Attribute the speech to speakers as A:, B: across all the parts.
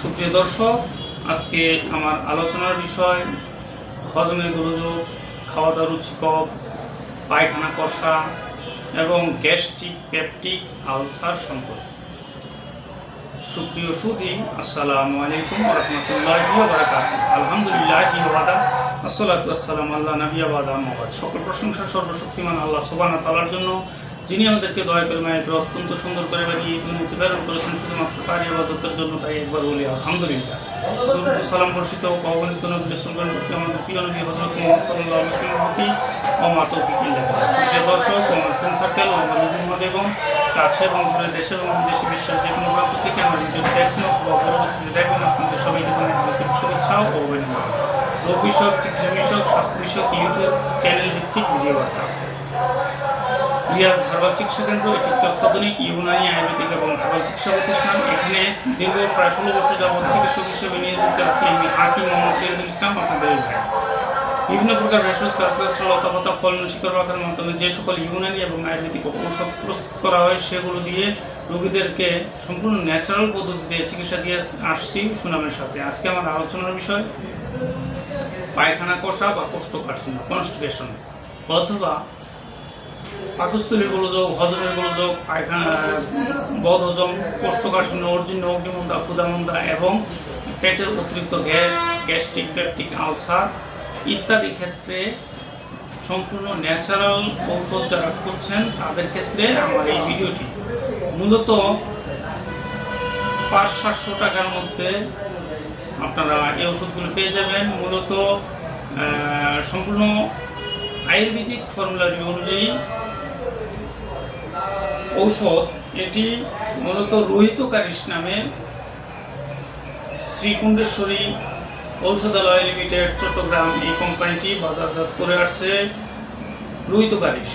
A: সুপ্রিয় দর্শক, আজকে আমার আলোচনার বিষয় হজমে গোলযোগ খাওয়া দাওয়া রুচিকর, পায়খানা কষা এবং গ্যাস্ট্রিক পেপটিক আলসার সম্পর্কে। সুপ্রিয় সুদি আসসালামু আলাইকুম রহমতুল্লাহি আলহামদুলিল্লাহ আসসালাম আল্লাহ নবী মোহাম্মদ। সকল প্রশংসা সর্বশক্তিমান আল্লাহ সুবহানাহু ওয়া তাআলার জন্য। যিনি আমাদেরকে দয়া করে মায়ের অত্যন্ত সুন্দর করে বানিয়ে দুর্নীতি প্রেরণ করেছেন, শুধুমাত্র তারই আবাদতের জন্য তাই একবার বলি, আলহামদুলিল্লাহ। সালাম বর্ষিত ও অগণিত নবী রাসূলগণ প্রতি আমাদের প্রিয় নবী হযরত মুহাম্মদ সাল্লাল্লাহু আলাইহি প্রতি ও মা তৌফিক ইল্লাহ সুপ্রিয় দর্শক ও আমার ফ্রেন্ড সার্কেল ও আমার মোহাম্মদ এবং কাছে এবং দূরে দেশে এবং বিদেশে বিশ্বের যে কোনো প্রান্ত থেকে আমার ভিডিও দেখছেন অথবা পরবর্তীতে দেখবেন, আপনাদের সবাইকে অনেক আন্তরিক শুভেচ্ছা ও অভিনন্দন। রোগ বিষয়ক, চিকিৎসা বিষয়ক, স্বাস্থ্য বিষয়ক, ইউটিউব চ্যানেল ভিত্তিক ভিডিও বার্তা রিয়াজ হার্বাল চিকিৎসা কেন্দ্র, এটি একটি অত্যাধুনিক ইউনানি আয়ুর্বেদিক এবং হার্বাল চিকিৎসা প্রতিষ্ঠান। এখানে দীর্ঘ প্রায় ষোলো বছর যাবৎ চিকিৎসক হিসেবে নিয়োজিত আছি আমি হাকিম মোহাম্মদ রিয়াজুল ইসলাম, আপনাদের ভাই। বিভিন্ন প্রকার ভেষজ কাজকাজ লতাপাতা ফল শিকড় পাখার মাধ্যমে যে সকল ইউনানি এবং আয়ুর্বেদিক ঔষধ প্রস্তুত করা হয়, সেগুলো দিয়ে রোগীদেরকে সম্পূর্ণ ন্যাচারাল পদ্ধতিতে চিকিৎসা দিয়ে আসছি সুনামের সাথে। আজকে আমার আলোচনার বিষয়, পায়খানা কষা বা কোষ্ঠকাঠিন্য, কনস্টিপেশন, অথবা পাকস্থলীর গোলযোগ হজমের গোলযোগ পায়খানা, বদ হজম, কোষ্ঠকাঠিন্য অর্জুন্য অগ্নিমন্দা ক্ষুদামন্দা এবং পেটের অতিরিক্ত গ্যাস, গ্যাস্ট্রিক পেপটিক আলসার ইত্যাদি ক্ষেত্রে সম্পূর্ণ ন্যাচারাল ঔষধ যারা খুঁজছেন, তাদের ক্ষেত্রে আমার এই ভিডিওটি। মূলত পাঁচ সাতশো টাকার মধ্যে আপনারা এই ওষুধগুলো পেয়ে যাবেন। মূলত সম্পূর্ণ আয়ুর্বেদিক ফর্মুলারি অনুযায়ী ঔষধ, এটি মূলত রোহিত কারিশ নামে শ্রীকুণ্ডেশ্বরী ঔষধালয় লিমিটেড, চট্টগ্রাম এই কোম্পানিটি বাজারজাত করে আসছে রোহিত কারিশ।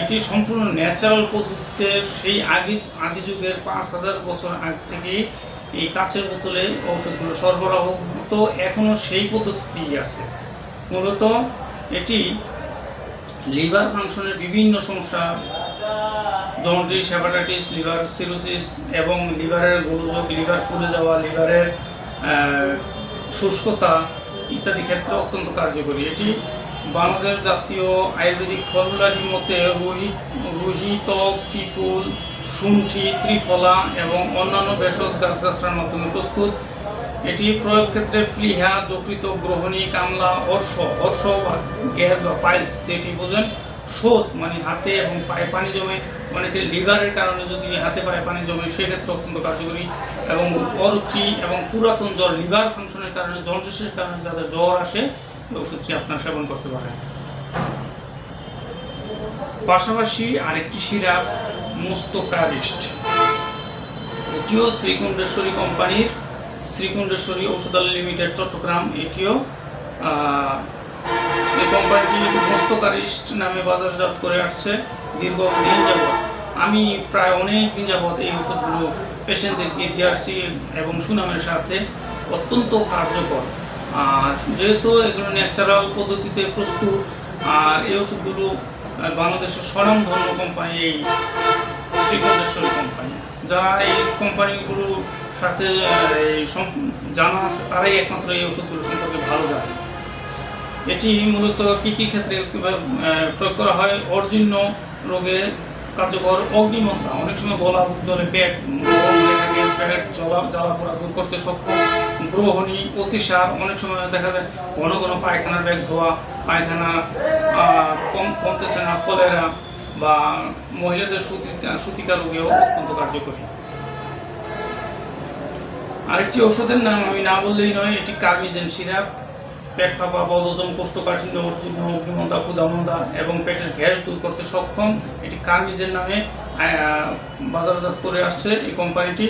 A: এটি সম্পূর্ণ ন্যাচারাল পদ্ধতিতে সেই আগে আদি যুগের পাঁচ হাজার বছর আগ থেকে এই কাচের বোতলে ঔষধগুলো সরবরাহ হতো এখনও সেই পদ্ধতি আছে। মূলত এটি লিভার ফাংশনের বিভিন্ন সমস্যা জন্ডিস হেপাটাইটিস লিভার সিরোসিস এবং লিভারের গোলযোগ, লিভার ফুলে যাওয়া, লিভারের শুষ্কতা ইত্যাদি ক্ষেত্রে অত্যন্ত কার্যকরী। এটি বাংলাদেশ জাতীয় আয়ুর্বেদিক ফর্মুলারির মতে রোহিত রোহিত পিপুল শুণ্ঠি ত্রিফলা এবং অন্যান্য ভেষজ গাছগাছরার মাধ্যমে প্রস্তুত। এটি প্রয়োগ ক্ষেত্রে প্লিহা যকৃত গ্রহণী, কামলা, অর্শ অর্শ বা গ্যাস বা পাইলস, যেটি বোঝেন শোধ মানে হাতে এবং পায়ে পানি জমে অনেকের লিভারের কারণে যদি হাতে পায়ে পানি জমে, সেক্ষেত্রে অত্যন্ত কার্যকরী। এবং অরুচি এবং পুরাতন জ্বর, লিভার ফাংশনের কারণে, জন্ডিসের কারণে যাদের জ্বর আসে ওষুধটি আপনার সেবন করতে পারেন। পাশাপাশি আরেকটি সিরাপ মুস্তকারিস্ট এটিও শ্রীকুণ্ডেশ্বরী কোম্পানির, শ্রীকুণ্ডেশ্বরী ঔষধালয় লিমিটেড, চট্টগ্রাম। এটিও এই কোম্পানিটি মুস্তকারিস্ট নামে বাজারজাত করে আসছে দীর্ঘ দিন যাবৎ। আমি প্রায় অনেক দিন যাবৎ এই ওষুধগুলো পেশেন্টদেরকে দিয়ে আসছি এবং সুনামের সাথে অত্যন্ত কার্যকর। আর যেহেতু এগুলো ন্যাচারাল পদ্ধতিতে প্রস্তুত, আর এই ওষুধগুলো বাংলাদেশের স্বনামধন্য কোম্পানি এই শ্রীকণ্ঠেশ্বরী কোম্পানি যারা এই কোম্পানিগুলোর সাথে জানা আছে, তারাই একমাত্র এই ওষুধগুলো সম্পর্কে ভালো জানে। এটি মূলত কী কী ক্ষেত্রে প্রয়োগ করা হয়? অর্জিন্য রোগে কার্যকর অগ্নিমন্তা। অনেক সময় গলা জলে পেট গরম হয়ে থাকে পেট জ্বলা পোড়া দূর করতে সক্ষম। গ্রহণী, অতিসার। অনেক সময় দেখা যায় ঘন ঘন পায়খানার ব্যাগ ধোয়া, পায়খানা কম, কমতেছে না, কলেরা বা মহিলাদের সুতিকা সুতিকা রোগেও অত্যন্ত কার্যকরী। আরেকটি ওষুধের নাম আমি না বললেই নয়, এটি কার্বিজেন সিরাপ। পেট ফাঁপা, বদহজম, কোষ্ঠকাঠিন্য অর্জুন্য অগ্নিমন্দা ক্ষুদামন্দা এবং পেটের গ্যাস দূর করতে সক্ষম। এটি কামিজের নামে বাজারজাত করে আসছে এই কোম্পানিটি